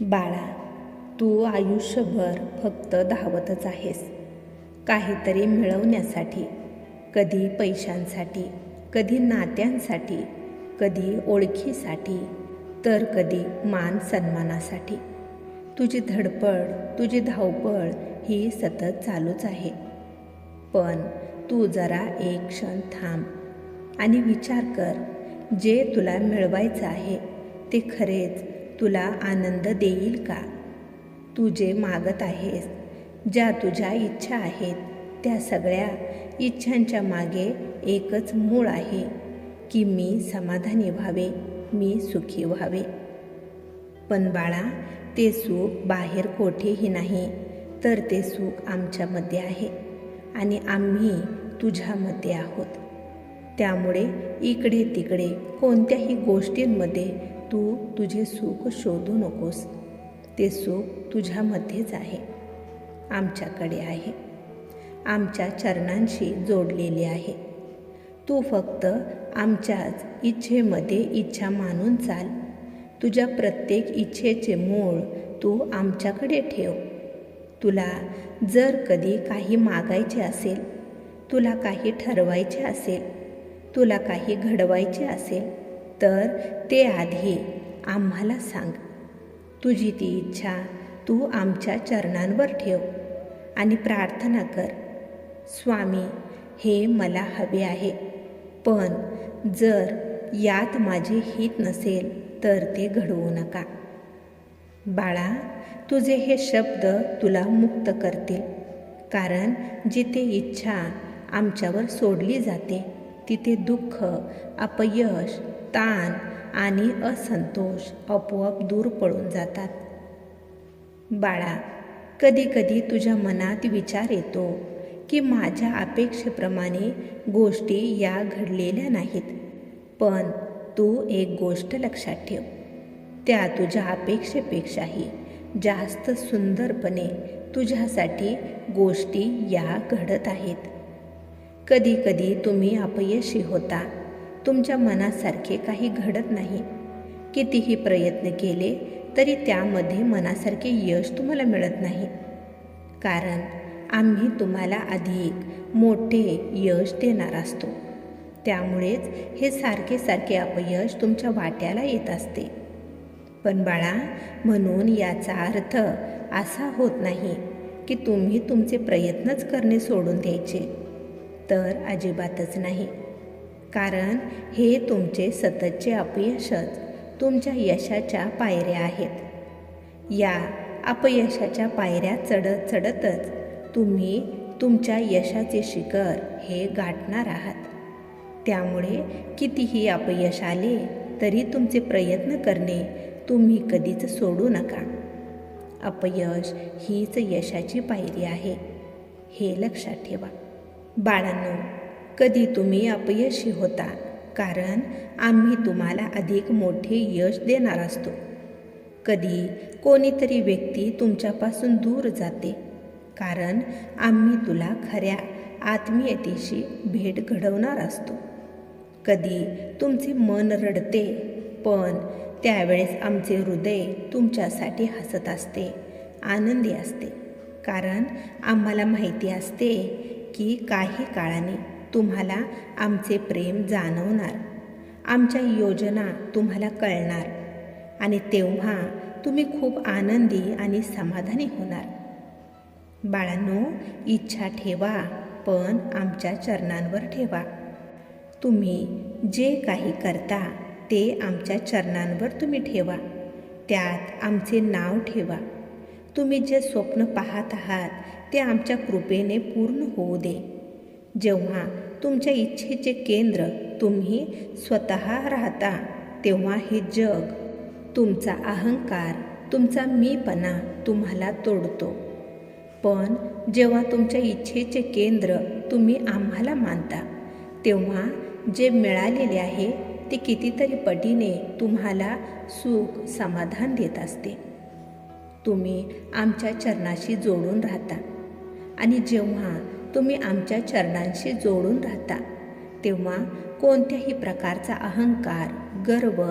बाळा तू आयुष्यभर फक्त धावतच आहेस. काहीतरी मिळवण्यासाठी कधी पैशांसाठी कधी नात्यांसाठी कधी ओळखीसाठी तर कधी मान सन्मानासाठी. तुझी धडपड तुझी धावपळ ही सतत चालूच आहे. पण तू जरा एक क्षण थांब आणि विचार कर जे तुला मिळवायचं आहे ते खरेच तुला आनंद देईल का? तू जे मागत आहेस ज्या तुझ्या इच्छा आहेत त्या सगळ्या इच्छांच्या मागे एकच मूळ आहे की मी समाधानी व्हावे मी सुखी व्हावे. पण बाळा ते सुख बाहेर कोठेही नाही तर ते सुख आमच्यामध्ये आहे आणि आम्ही तुझ्यामध्ये आहोत. त्यामुळे इकडे तिकडे कोणत्याही गोष्टींमध्ये तू तुझे सुख शोधू नकोस. ते सुख तुझ्यामध्येच आहे. आमच्याकडे आहे. आमच्या चरणांशी जोडलेले आहे. तू फक्त आमच्याच इच्छेमध्ये इच्छा मानून चाल. तुझ्या प्रत्येक इच्छेचे मूळ तू आमच्याकडे ठेव. तुला जर कधी काही मागायचे असेल तुला काही ठरवायचे असेल तुला काही घडवायचे असेल तर ते आधी आम्हाला सांग. तुझी ती इच्छा तू आमच्या चरणांवर ठेव आणि प्रार्थना कर. स्वामी हे मला हवे आहे. पण जर यात माझे हित नसेल तर ते घडवू नका. बाळा तुझे हे शब्द तुला मुक्त करतील. कारण जिथे इच्छा आमच्यावर सोडली जाते तिथे दुःख अपयश ताण आणि असंतोष आपोआप दूर पळून जातात. बाळा कधीकधी तुझ्या मनात विचार येतो की माझ्या अपेक्षेप्रमाणे गोष्टी या घडलेल्या नाहीत पण तू एक गोष्ट लक्षात ठेव. त्या तुझ्या अपेक्षेपेक्षाही जास्त सुंदरपणे तुझ्यासाठी गोष्टी या घडत आहेत. कधीकधी तुम्ही अपयशी होता तुमच्या मनासारखे काही घडत नाही. कितीही प्रयत्न केले तरी त्यामध्ये मनासारखे यश तुम्हाला मिळत नाही. कारण आम्ही तुम्हाला अधिक मोठे यश देणार असतो. त्यामुळेच हे सारखे सारखे अपयश तुमच्या वाट्याला येत असते. पण बाळा म्हणून याचा अर्थ असा होत नाही की तुम्ही तुमचे प्रयत्नच करणे सोडून द्यायचे. तर अजिबातच नाही. कारण हे तुमचे सततचे अपयशच तुमच्या यशाच्या पायऱ्या आहेत. या अपयशाच्या पायऱ्या चढत चढतच तुम्ही तुमच्या यशाचे शिखर हे गाठणार आहात. त्यामुळे कितीही अपयश आले तरी तुमचे प्रयत्न करणे तुम्ही कधीच सोडू नका. अपयश हीच यशाची पायरी आहे. हे लक्षात ठेवा. बाळांनो कधी तुम्ही अपयशी होता? कारण आम्ही तुम्हाला अधिक मोठे यश देणार असतो. कधी कोणीतरी व्यक्ती तुमच्यापासून दूर जाते. कारण आम्ही तुला खऱ्या आत्मीयतेशी भेट घडवणार असतो. कधी तुमचे मन रडते पण त्यावेळेस आमचे हृदय तुमच्यासाठी हसत असते आनंदी असते. कारण आम्हाला माहिती असते की काही काळाने तुम्हाला आमचे प्रेम जाणवणार. आमच्या योजना तुम्हाला कळणार. आणि तेव्हा तुम्ही खूप आनंदी आणि समाधानी होणार. बाळांनो इच्छा ठेवा पण आमच्या चरणांवर ठेवा. तुम्ही जे काही करता ते आमच्या चरणांवर तुम्ही ठेवा. त्यात आमचे नाव ठेवा. तुम्ही जे स्वप्न पाहत आहात ते आमच्या कृपेने पूर्ण होऊ दे. जेव्हा तुमच्या इच्छेचे केंद्र तुम्ही स्वतः राहता तेव्हा हे जग तुमचा अहंकार तुमचा मीपणा तुम्हाला तोडतो. पण जेव्हा तुमच्या इच्छेचे केंद्र तुम्ही आम्हाला मानता तेव्हा जे मिळालेले आहे ते कितीतरी पटीने तुम्हाला सुख समाधान देत असते. तुम्ही आमच्या चरणाशी जोडून राहता आणि जेव्हा तुम्ही आमच्या चरणांशी जोडून राहता. तेव्हा कोणत्याही प्रकारचा अहंकार गर्व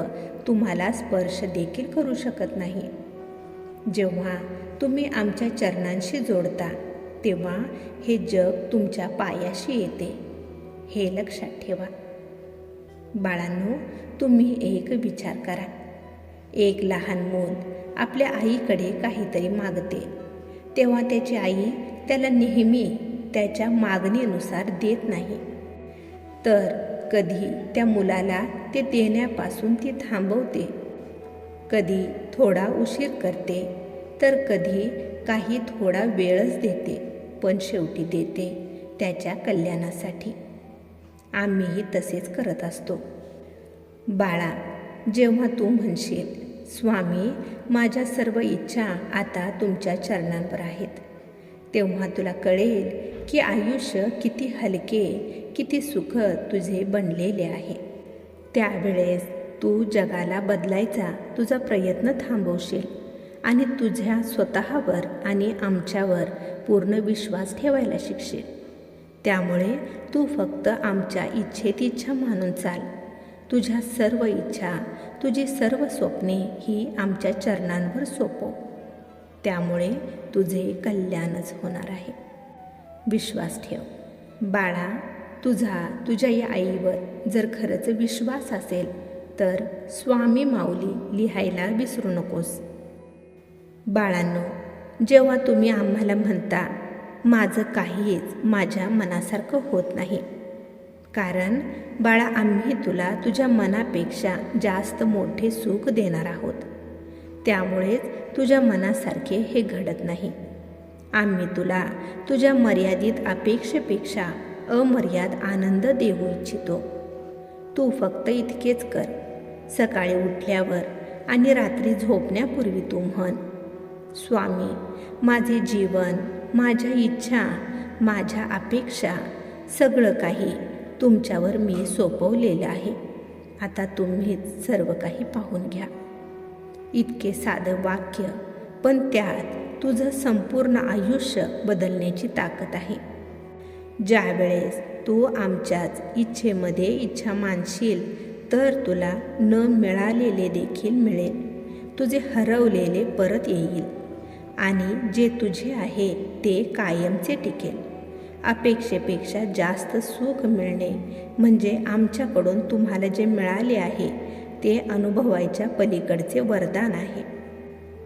तुम्हाला स्पर्श देखील करू शकत नाही. जेव्हा तुम्ही आमच्या चरणांशी जोडता तेव्हा हे जग तुमच्या पायाशी येते. हे लक्षात ठेवा. बाळांनो तुम्ही एक विचार करा. एक लहान मूल आपल्या आईकडे काहीतरी मागते. तेव्हा त्याची आई त्याला नेहमी त्याच्या मागणीनुसार देत नाही. तर कधी त्या मुलाला ते देण्यापासून ती थांबवते. कधी थोडा उशीर करते. तर कधी काही थोडा वेळच देते. पण शेवटी देते त्याच्या कल्याणासाठी. आम्हीही तसेच करत असतो. बाळा जेव्हा तू म्हणशील स्वामी माझ्या सर्व इच्छा आता तुमच्या चरणांवर आहेत. तेव्हा तुला कळेल की आयुष्य किती हलके किती सुखद तुझे बनलेले आहे. त्यावेळेस तू जगाला बदलायचा तुझा प्रयत्न थांबवशील आणि तुझ्या स्वतःवर आणि आमच्यावर पूर्ण विश्वास ठेवायला शिकशील. त्यामुळे तू फक्त आमच्या इच्छेत इच्छा मानून चाल. तुझ्या सर्व इच्छा तुझी सर्व स्वप्ने ही आमच्या चरणांवर सोपव. त्यामुळे तुझे कल्याणच होणार आहे. विश्वास ठेव. बाळा तुझा तुझ्या या आईवर जर खरंच विश्वास असेल तर स्वामी माऊली लिहायला विसरू नकोस. बाळांनो जेव्हा तुम्ही आम्हाला म्हणता माझं काहीच माझ्या मनासारखं होत नाही. कारण बाळा आम्ही तुला तुझ्या मनापेक्षा जास्त मोठे सुख देणार आहोत. त्यामुळेच तुझ्या मनासारखे हे घडत नाही. आम्ही तुला तुझ्या मर्यादित अपेक्षेपेक्षा अमर्याद आनंद देऊ इच्छितो. तू फक्त इतकेच कर. सकाळी उठल्यावर आणि रात्री झोपण्यापूर्वी तू म्हण स्वामी माझे जीवन माझ्या इच्छा माझ्या अपेक्षा सगळं काही तुमच्यावर मी सोपवलेलं आहे. आता तुम्हीच सर्व काही पाहून घ्या. इतके साधं वाक्य पण त्यात तुझं संपूर्ण आयुष्य बदलण्याची ताकद आहे. ज्यावेळेस तू आमच्याच इच्छेमध्ये इच्छा मानशील तर तुला न मिळालेले देखील मिळेल. तुझे हरवलेले परत येईल. आणि जे तुझे आहे ते कायमचे टिकेल. अपेक्षेपेक्षा जास्त सुख मिळणे म्हणजे आमच्याकडून तुम्हाला जे मिळाले आहे ते अनुभवायच्या पलीकडचे वरदान आहे.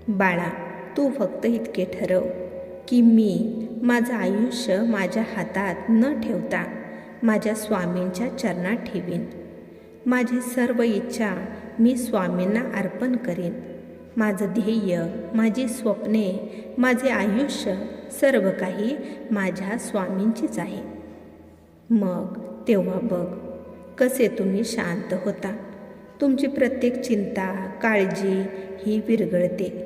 बाळा तू फक्त इतके ठरव की मी माझं आयुष्य माझ्या हातात न ठेवता माझ्या स्वामींच्या चरणात ठेवीन. माझी सर्व इच्छा मी स्वामींना अर्पण करीन. माझं ध्येय माझी स्वप्ने माझे आयुष्य सर्व काही माझ्या स्वामींचीच आहे. मग तेव्हा बघ कसे तुम्ही शांत होता. तुमची प्रत्येक चिंता काळजी ही विरगळते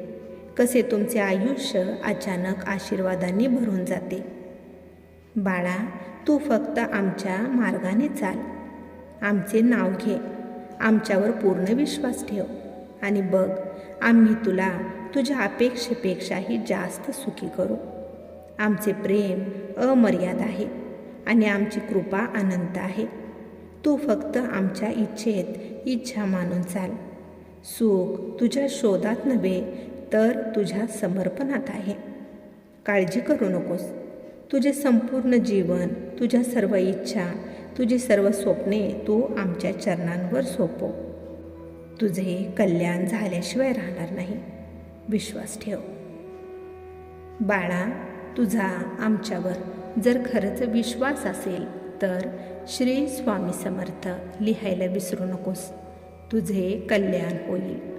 कसे तुमचे आयुष्य अचानक आशीर्वादांनी भरून जाते? बाळा तू फक्त आमच्या मार्गाने चाल. आमचे नाव घे. आमच्यावर पूर्ण विश्वास ठेव. आणि बघ आम्ही तुला तुझ्या अपेक्षेपेक्षाही जास्त सुखी करू. आमचे प्रेम अमर्याद आहे आणि आमची कृपा अनंत आहे. तू फक्त आमच्या इच्छेत इच्छा मानून चाल. सुख तुझ्या शोधात नव्हे तर तुझ्या समर्पणात आहे. काळजी करू नकोस. तुझे संपूर्ण जीवन तुझ्या सर्व इच्छा तुझी सर्व स्वप्ने तू आमच्या चरणांवर सोपव. तुझे कल्याण झाल्याशिवाय राहणार नाही. विश्वास ठेव. बाळा तुझा आमच्यावर जर खरंच विश्वास असेल तर श्री स्वामी समर्थ लिहायला विसरू नकोस. तुझे कल्याण होईल.